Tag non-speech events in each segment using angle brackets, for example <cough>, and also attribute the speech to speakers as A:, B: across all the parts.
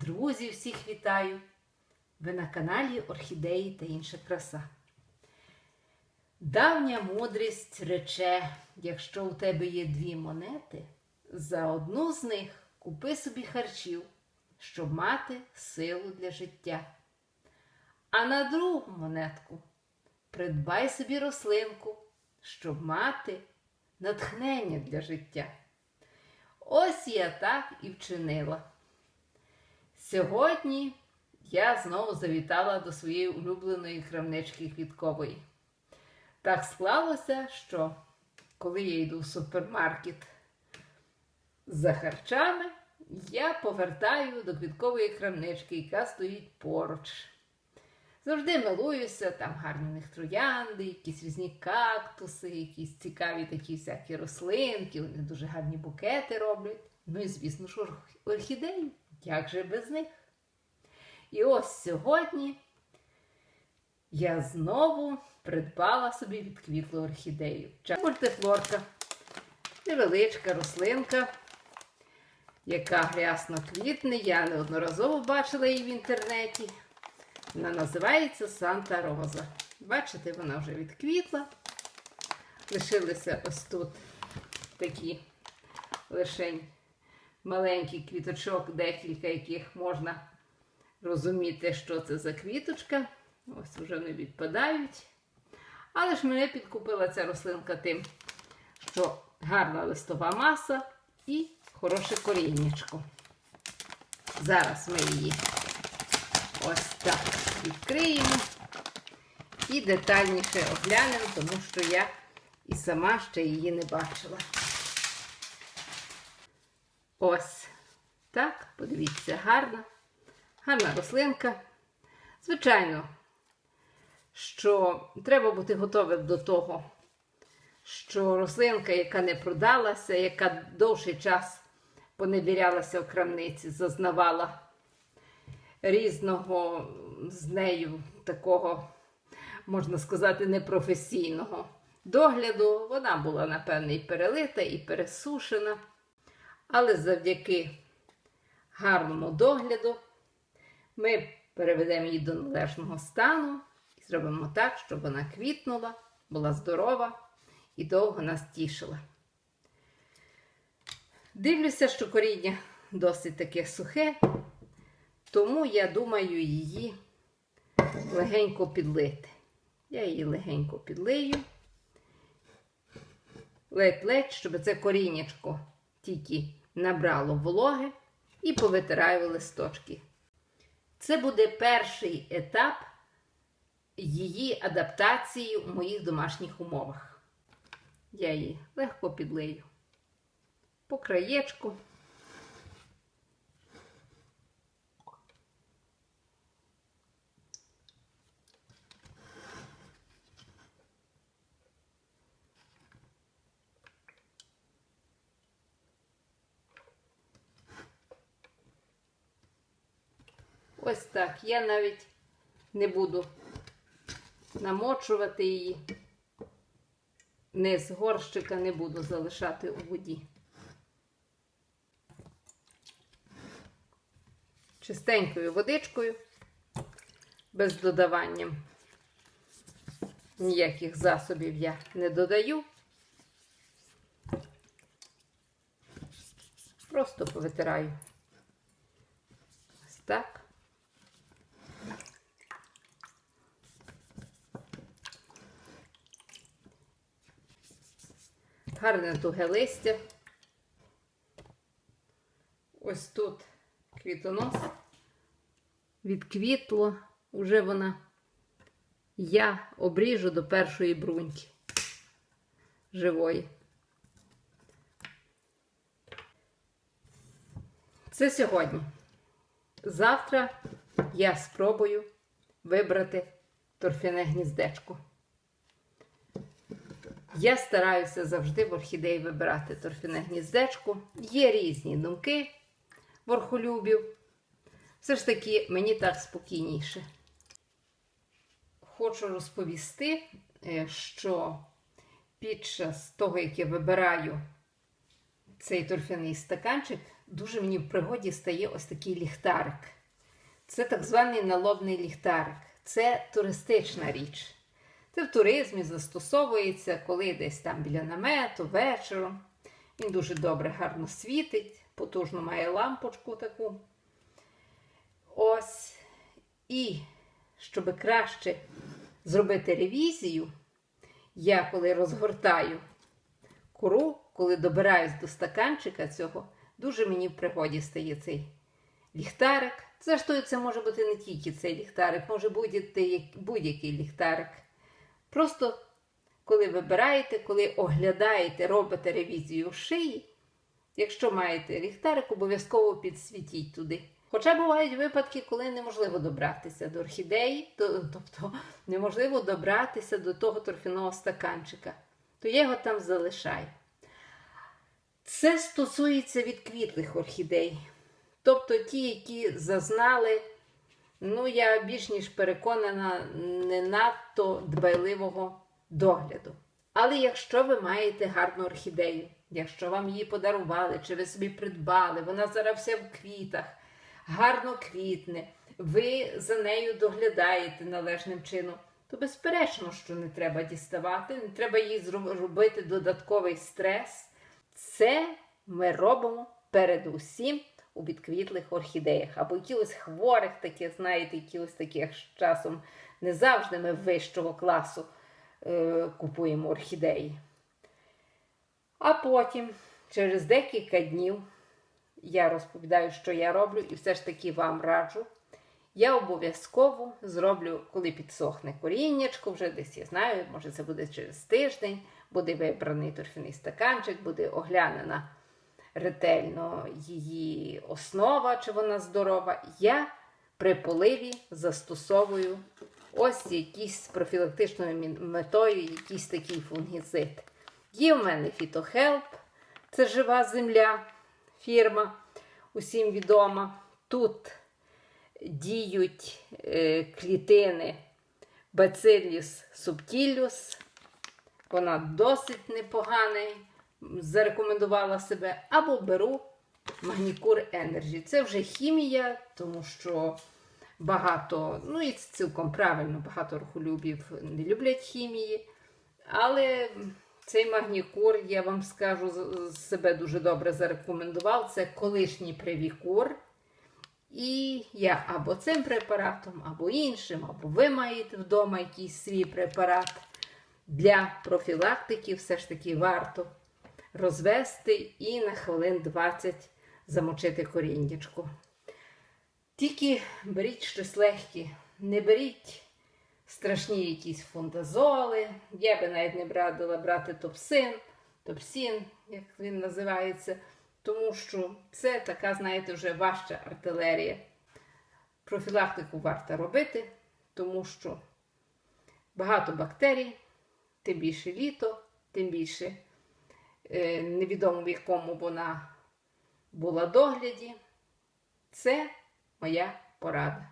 A: Друзі, всіх вітаю! Ви на каналі Орхідеї та інша краса. Давня мудрість рече, якщо у тебе є дві монети, за одну з них купи собі харчів, щоб мати силу для життя. А на другу монетку придбай собі рослинку, щоб мати натхнення для життя. Ось я так і вчинила. Сьогодні я знову завітала до своєї улюбленої крамнички квіткової. Так склалося, що коли я йду в супермаркет за харчами, я повертаю до квіткової крамнички, яка стоїть поруч. Завжди милуюся, там гарні у них троянди, якісь різні кактуси, якісь цікаві такі всякі рослинки, вони дуже гарні букети роблять. Ну і, звісно ж, орх- орхідеї. Як же без них? І ось сьогодні я знову придбала собі відквітлу орхідею. Мультифлорка. Невеличка рослинка, яка грясно квітне. Я неодноразово бачила її в інтернеті. Вона називається Санта Роза. Бачите, вона вже відквітла. Лишилися ось тут такі лишень маленький квіточок, декілька яких можна розуміти, що це за квіточка. Ось вже вони відпадають. Але ж мене підкупила ця рослинка тим, що гарна листова маса і хороше коріннячко. Зараз ми її ось так відкриємо і детальніше оглянемо, тому що я і сама ще її не бачила. Ось так, подивіться, гарна, гарна рослинка. Звичайно, що треба бути готовим до того, що рослинка, яка не продалася, яка довший час поневірялася в крамниці, зазнавала різного з нею такого, можна сказати, непрофесійного догляду. Вона була, напевне, і перелита, і пересушена. Але завдяки гарному догляду ми переведемо її до належного стану і зробимо так, щоб вона квітнула, була здорова і довго нас тішила. Дивлюся, що коріння досить таке сухе, тому я думаю її легенько підлити. Я її легенько підлию, ледь-ледь, щоб це коріннячко тільки набрало вологи і повитираю листочки. Це буде перший етап її адаптації в моїх домашніх умовах. Я її легко підлию по краєчку. Ось так. Я навіть не буду намочувати її. Низ горщика не буду залишати у воді. Чистенькою водичкою, без додавання ніяких засобів я не додаю. Просто повитираю. Ось так. Гарне туге листя. Ось тут квітонос. Відквітло. Уже вона. Я обріжу до першої бруньки живої. Це сьогодні. Завтра я спробую вибрати торфяне гніздечко. Я стараюся завжди в орхідеї вибирати торфяне гніздечко. Є різні думки в орхолюбів. Все ж таки, мені так спокійніше. Хочу розповісти, е, що під час того, як я вибираю цей торфяний стаканчик дуже мені в пригоді стає ось такий ліхтарик. Це так званий налобний ліхтарик. Це туристична річ. Це в туризмі застосовується, коли десь там біля намету, вечором. Він дуже добре, гарно світить, потужно має лампочку таку. Ось. І щоб краще зробити ревізію, я коли розгортаю кору, коли добираюсь до стаканчика цього, дуже мені в пригоді стає цей ліхтарик. Зрештою, це може бути не тільки цей ліхтарик, може бути будь-який ліхтарик. Просто коли вибираєте, коли оглядаєте, робите ревізію шиї, якщо маєте ліхтарик, обов'язково підсвітіть туди. Хоча бувають випадки, коли неможливо добратися до орхідеї, то- тобто неможливо добратися до того торфяного стаканчика, то я його там залишаю. Це стосується відквітлих орхідей. Тобто ті, які зазнали, ну я більш ніж переконана, не надто дбайливого догляду. Але якщо ви маєте гарну орхідею, якщо вам її подарували, чи ви собі придбали, вона зараз вся в квітах, гарно квітне, ви за нею доглядаєте належним чином, то безперечно, що не треба діставати, не треба їй зроб- робити додатковий стрес. Це ми робимо передусім у відквітлих орхідеях або якихось хворих, таких, знаєте, якихось таких часом не завжди ми вищого класу е, купуємо орхідеї. А потім, через декілька днів, я розповідаю, що я роблю, і все ж таки вам раджу. Я обов'язково зроблю, коли підсохне коріннячко, вже десь я знаю, може це буде через тиждень, буде вибраний торфяний стаканчик, буде оглянена ретельно її основа, чи вона здорова. Я при поливі застосовую ось якісь з профілактичною метою, якийсь такий фунгіцид. Є в мене фітохелп, це жива земля, фірма, усім відома. Тут діють е, клітини Bacillus subtilis. Вона досить непоганий, зарекомендувала себе. Або беру Магнікур Energy. Це вже хімія, тому що багато, ну і це цілком правильно, багато рухолюбів не люблять хімії. Але цей магнікур, я вам скажу, себе дуже добре зарекомендував. Це колишній привікур. І я або цим препаратом, або іншим, або ви маєте вдома якийсь свій препарат. Для профілактики все ж таки варто розвести і на хвилин 20 замочити коріннячко. Тільки беріть щось легке, не беріть страшні якісь фундазоли. Я би навіть не радила брати топсин, топсін, як він називається, тому що це така, знаєте, вже важча артилерія. Профілактику варто робити, тому що багато бактерій, тим більше літо, тим більше невідомо в якому вона була догляді. Це моя порада.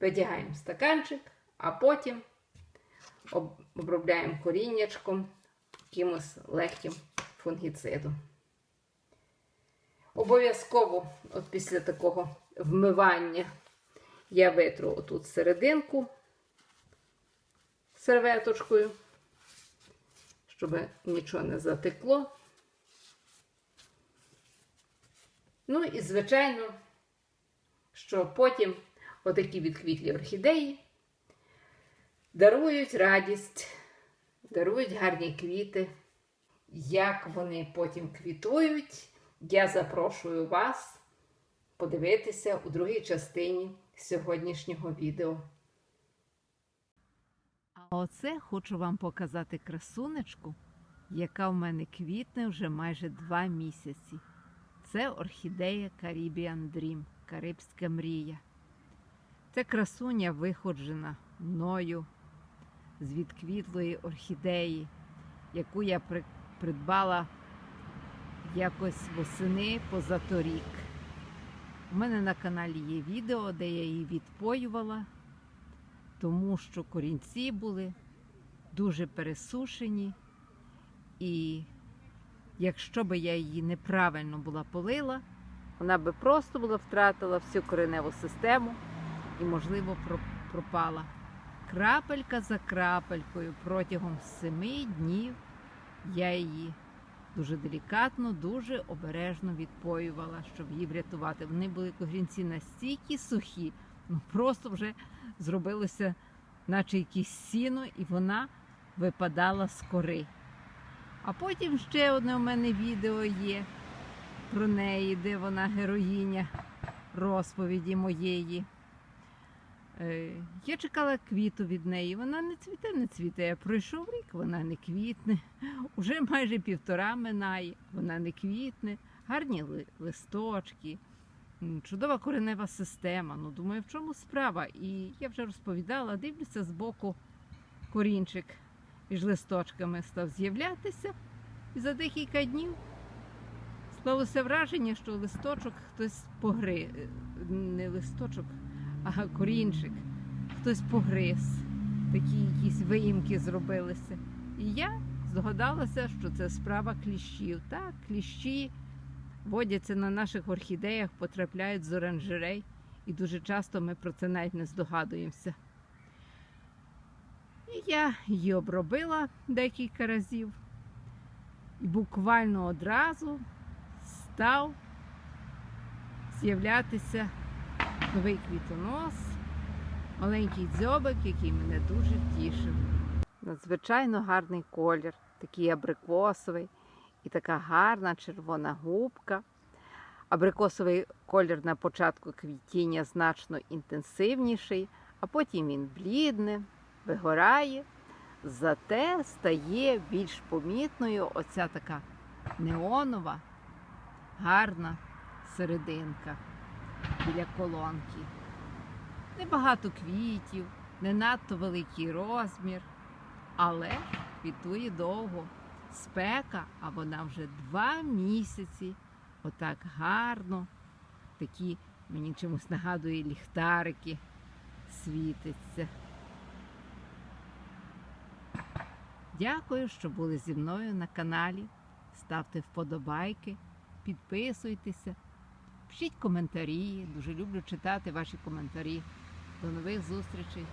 A: Видягаємо стаканчик, а потім обробляємо коріннячком якимось легким фунгіцидом. Обов'язково, от після такого вмивання, я витру отут серединку серветочкою, щоб нічого не затекло. Ну і, звичайно, що потім отакі відквітлі орхідеї дарують радість, дарують гарні квіти. Як вони потім квітують, я запрошую вас подивитися у другій частині сьогоднішнього відео.
B: А оце хочу вам показати красунечку, яка в мене квітне вже майже два місяці. Це орхідея Caribbean Dream, Карибська мрія. Це красуня виходжена мною з відквітлої орхідеї, яку я при- придбала якось восени позаторік. У мене на каналі є відео, де я її відпоювала тому що корінці були дуже пересушені, і Якщо би я її неправильно була полила, вона би просто була втратила всю кореневу систему і, можливо, пропала. Крапелька за крапелькою протягом семи днів я її дуже делікатно, дуже обережно відпоювала, щоб її врятувати. Вони були корінці настільки сухі, ну просто вже зробилося, наче якесь сіно, і вона випадала з кори. А потім ще одне у мене відео є про неї, де вона героїня розповіді моєї. Е, Я чекала квіту від неї. Вона не цвіте, не цвіте. Я Пройшов рік, вона не квітне. <laughs> Уже майже півтора минає, вона не квітне. Гарні ли- листочки, чудова коренева система. Ну, думаю, в чому справа? І я вже розповідала, дивлюся збоку корінчик між листочками став з'являтися. І за декілька днів склалося враження, що листочок хтось погриз. Не листочок, а корінчик. Хтось погриз. Такі якісь виїмки зробилися. І я здогадалася, що це справа кліщів. Так, кліщі водяться на наших орхідеях, потрапляють з оранжерей, і дуже часто ми про це навіть не здогадуємося. І я її обробила декілька разів. І буквально одразу став з'являтися новий квітонос, маленький дзьобик, який мене дуже тішив. Надзвичайно гарний колір, такий абрикосовий і така гарна червона губка. Абрикосовий колір на початку квітіння значно інтенсивніший, а потім він блідне, вигорає, зате стає більш помітною оця така неонова, гарна серединка біля колонки. Небагато квітів, не надто великий розмір, але квітує довго. Спека, а вона вже два місяці отак гарно, такі мені чомусь нагадує ліхтарики світиться. Дякую, що були зі мною на каналі. Ставте вподобайки, підписуйтеся, пишіть коментарі. Дуже люблю читати ваші коментарі. До нових зустрічей!